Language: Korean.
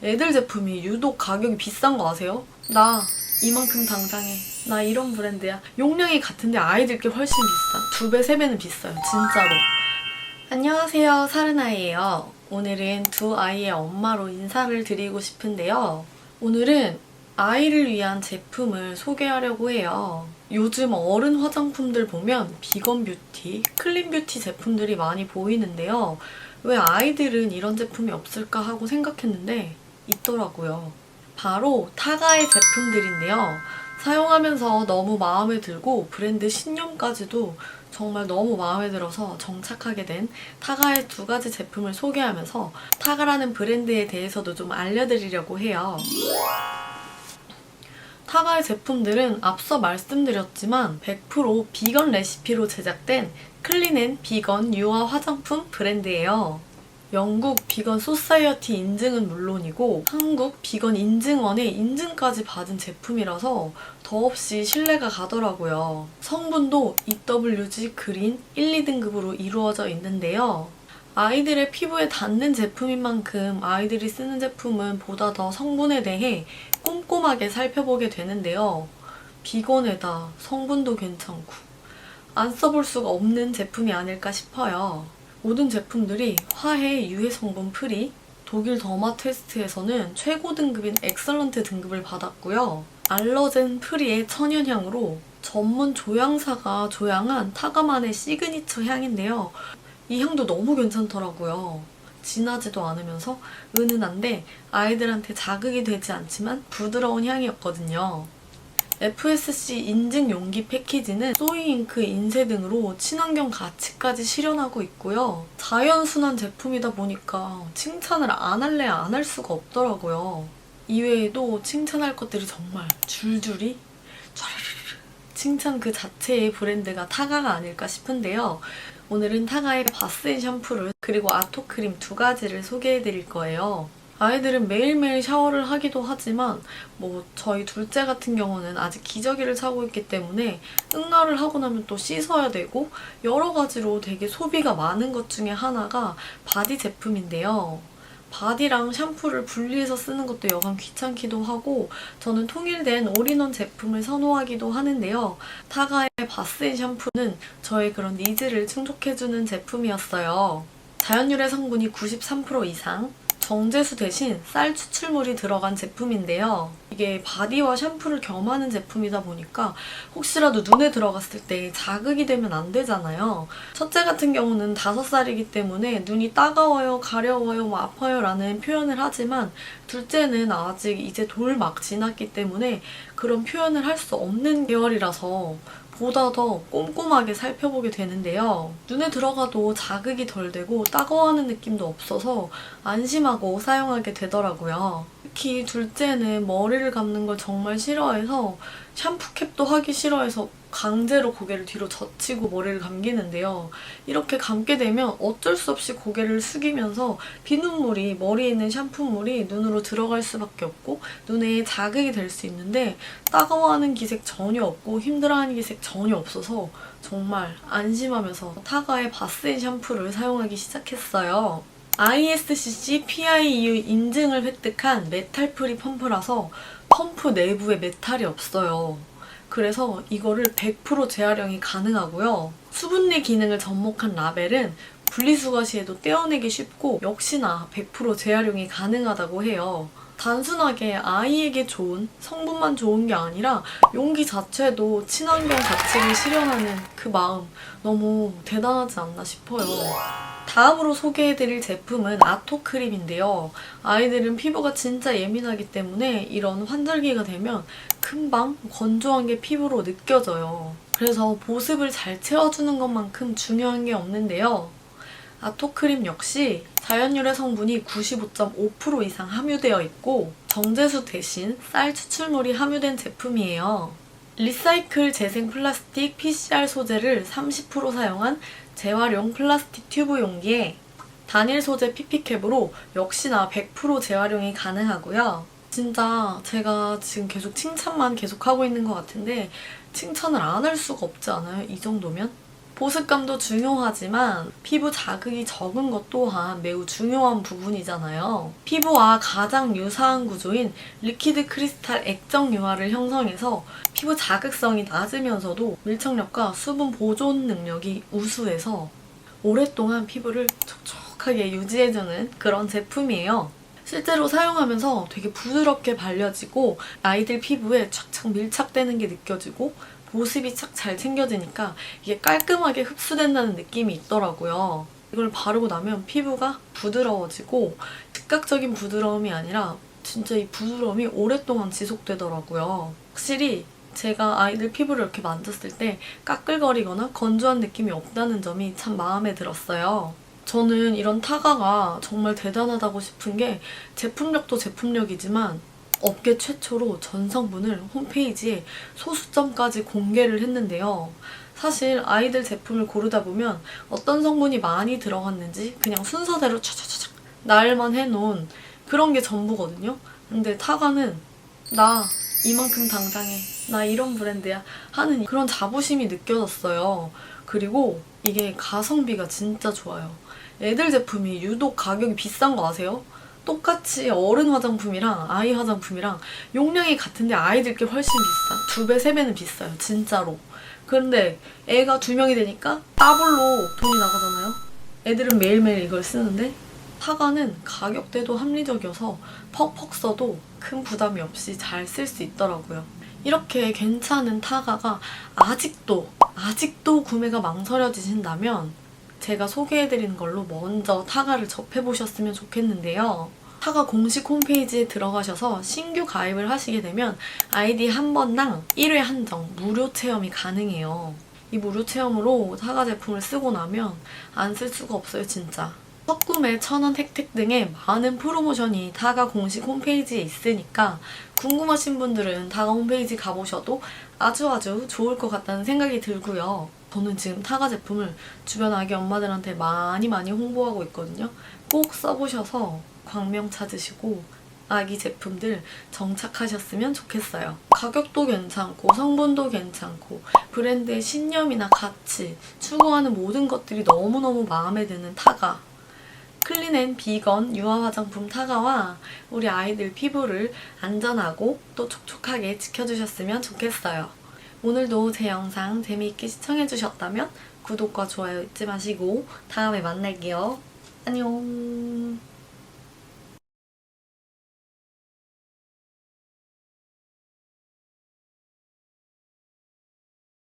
애들 제품이 유독 가격이 비싼 거 아세요? 나 이만큼 당장에. 나 이런 브랜드야. 용량이 같은데 아이들 게 훨씬 비싸. 두 배, 세 배는 비싸요 진짜로. 안녕하세요 사르나예요. 오늘은 두 아이의 엄마로 인사를 드리고 싶은데요. 오늘은 아이를 위한 제품을 소개하려고 해요. 요즘 어른 화장품들 보면 비건 뷰티, 클린 뷰티 제품들이 많이 보이는데요. 왜 아이들은 이런 제품이 없을까 하고 생각했는데 있더라고요. 바로 타가의 제품들인데요. 사용하면서 너무 마음에 들고 브랜드 신념까지도 정말 너무 마음에 들어서 정착하게 된 타가의 두 가지 제품을 소개하면서 타가라는 브랜드에 대해서도 좀 알려드리려고 해요. 타가의 제품들은 앞서 말씀드렸지만 100% 비건 레시피로 제작된 클린앤 비건 유아 화장품 브랜드예요. 영국 비건 소사이어티 인증은 물론이고 한국 비건 인증원의 인증까지 받은 제품이라서 더없이 신뢰가 가더라고요. 성분도 EWG 그린 1, 2등급으로 이루어져 있는데요. 아이들의 피부에 닿는 제품인 만큼 아이들이 쓰는 제품은 보다 더 성분에 대해 꼼꼼하게 살펴보게 되는데요. 비건에다 성분도 괜찮고 안 써볼 수가 없는 제품이 아닐까 싶어요. 모든 제품들이 화해 유해 성분 프리, 독일 더마 테스트에서는 최고 등급인 엑설런트 등급을 받았고요. 알러젠 프리의 천연향으로 전문 조향사가 조향한 타가만의 시그니처 향인데요. 이 향도 너무 괜찮더라고요. 진하지도 않으면서 은은한데 아이들한테 자극이 되지 않지만 부드러운 향이었거든요. FSC 인증 용기 패키지는 소이잉크 인쇄 등으로 친환경 가치까지 실현하고 있고요. 자연순환 제품이다 보니까 칭찬을 안 할래 안 할 수가 없더라고요. 이외에도 칭찬할 것들이 정말 줄줄이 칭찬 그 자체의 브랜드가 타가가 아닐까 싶은데요. 오늘은 타가의 바스앤 샴푸를 그리고 아토크림 두 가지를 소개해 드릴 거예요. 아이들은 매일매일 샤워를 하기도 하지만 뭐 저희 둘째 같은 경우는 아직 기저귀를 차고 있기 때문에 응가를 하고 나면 또 씻어야 되고 여러 가지로 되게 소비가 많은 것 중에 하나가 바디 제품인데요. 바디랑 샴푸를 분리해서 쓰는 것도 여간 귀찮기도 하고 저는 통일된 올인원 제품을 선호하기도 하는데요. 타가의 바스앤 샴푸는 저의 그런 니즈를 충족해주는 제품이었어요. 자연유래 성분이 93% 이상, 정제수 대신 쌀 추출물이 들어간 제품인데요. 이게 바디와 샴푸를 겸하는 제품이다 보니까 혹시라도 눈에 들어갔을 때 자극이 되면 안 되잖아요. 첫째 같은 경우는 5살이기 때문에 눈이 따가워요, 가려워요, 뭐 아파요 라는 표현을 하지만 둘째는 아직 이제 돌 막 지났기 때문에 그런 표현을 할 수 없는 계열이라서 보다 더 꼼꼼하게 살펴보게 되는데요. 눈에 들어가도 자극이 덜 되고 따가워하는 느낌도 없어서 안심하고 사용하게 되더라고요. 특히 둘째는 머리를 감는 걸 정말 싫어해서 샴푸캡도 하기 싫어해서 강제로 고개를 뒤로 젖히고 머리를 감기는데요. 이렇게 감게 되면 어쩔 수 없이 고개를 숙이면서 비눗물이 머리에 있는 샴푸물이 눈으로 들어갈 수밖에 없고 눈에 자극이 될 수 있는데 따가워하는 기색 전혀 없고 힘들어하는 기색 전혀 없어서 정말 안심하면서 타가의 바스앤 샴푸를 사용하기 시작했어요. ISCC PIU 인증을 획득한 메탈 프리 펌프라서 펌프 내부에 메탈이 없어요. 그래서 이거를 100% 재활용이 가능하고요. 수분리 기능을 접목한 라벨은 분리수거 시에도 떼어내기 쉽고 역시나 100% 재활용이 가능하다고 해요. 단순하게 아이에게 좋은 성분만 좋은 게 아니라 용기 자체도 친환경 가치를 실현하는 그 마음 너무 대단하지 않나 싶어요. 다음으로 소개해드릴 제품은 아토크림인데요. 아이들은 피부가 진짜 예민하기 때문에 이런 환절기가 되면 금방 건조한 게 피부로 느껴져요. 그래서 보습을 잘 채워주는 것만큼 중요한 게 없는데요. 아토크림 역시 자연유래 성분이 95.5% 이상 함유되어 있고 정제수 대신 쌀 추출물이 함유된 제품이에요. 리사이클 재생 플라스틱 PCR 소재를 30% 사용한 재활용 플라스틱 튜브 용기에 단일 소재 PP캡으로 역시나 100% 재활용이 가능하고요. 진짜 제가 지금 계속 칭찬만 계속 하고 있는 것 같은데 칭찬을 안 할 수가 없지 않아요? 이 정도면? 보습감도 중요하지만 피부 자극이 적은 것 또한 매우 중요한 부분이잖아요. 피부와 가장 유사한 구조인 리퀴드 크리스탈 액정 유화를 형성해서 피부 자극성이 낮으면서도 밀착력과 수분 보존 능력이 우수해서 오랫동안 피부를 촉촉하게 유지해주는 그런 제품이에요. 실제로 사용하면서 되게 부드럽게 발려지고 아이들 피부에 착착 밀착되는 게 느껴지고 보습이 착 잘 챙겨지니까 이게 깔끔하게 흡수된다는 느낌이 있더라고요. 이걸 바르고 나면 피부가 부드러워지고 즉각적인 부드러움이 아니라 진짜 이 부드러움이 오랫동안 지속되더라고요. 확실히 제가 아이들 피부를 이렇게 만졌을 때 까끌거리거나 건조한 느낌이 없다는 점이 참 마음에 들었어요. 저는 이런 타가가 정말 대단하다고 싶은 게 제품력도 제품력이지만 업계 최초로 전 성분을 홈페이지에 소수점까지 공개를 했는데요. 사실 아이들 제품을 고르다 보면 어떤 성분이 많이 들어갔는지 그냥 순서대로 차차차차 나열만 해놓은 그런 게 전부거든요. 근데 타가는 나 이만큼 당당해. 나 이런 브랜드야. 하는 그런 자부심이 느껴졌어요. 그리고 이게 가성비가 진짜 좋아요. 애들 제품이 유독 가격이 비싼 거 아세요? 똑같이 어른 화장품이랑 아이 화장품이랑 용량이 같은데 아이들 게 훨씬 비싸. 두 배, 세 배는 비싸요. 진짜로. 그런데 애가 두 명이 되니까 더블로 돈이 나가잖아요. 애들은 매일매일 이걸 쓰는데 타가는 가격대도 합리적이어서 퍽퍽 써도 큰 부담이 없이 잘 쓸 수 있더라고요. 이렇게 괜찮은 타가가 아직도 아직도 구매가 망설여지신다면 제가 소개해드리는 걸로 먼저 타가를 접해보셨으면 좋겠는데요. 타가 공식 홈페이지에 들어가셔서 신규 가입을 하시게 되면 아이디 한 번당 1회 한정 무료 체험이 가능해요. 이 무료 체험으로 타가 제품을 쓰고 나면 안 쓸 수가 없어요, 진짜. 첫 구매 천원 혜택 등의 많은 프로모션이 타가 공식 홈페이지에 있으니까 궁금하신 분들은 타가 홈페이지 가보셔도 아주 아주 좋을 것 같다는 생각이 들고요. 저는 지금 타가 제품을 주변 아기 엄마들한테 많이 많이 홍보하고 있거든요. 꼭 써보셔서 광명 찾으시고 아기 제품들 정착하셨으면 좋겠어요. 가격도 괜찮고 성분도 괜찮고 브랜드의 신념이나 가치, 추구하는 모든 것들이 너무너무 마음에 드는 타가 클린앤 비건 유화 화장품 타가와 우리 아이들 피부를 안전하고 또 촉촉하게 지켜주셨으면 좋겠어요. 오늘도 제 영상 재미있게 시청해주셨다면 구독과 좋아요 잊지 마시고 다음에 만날게요. 안녕.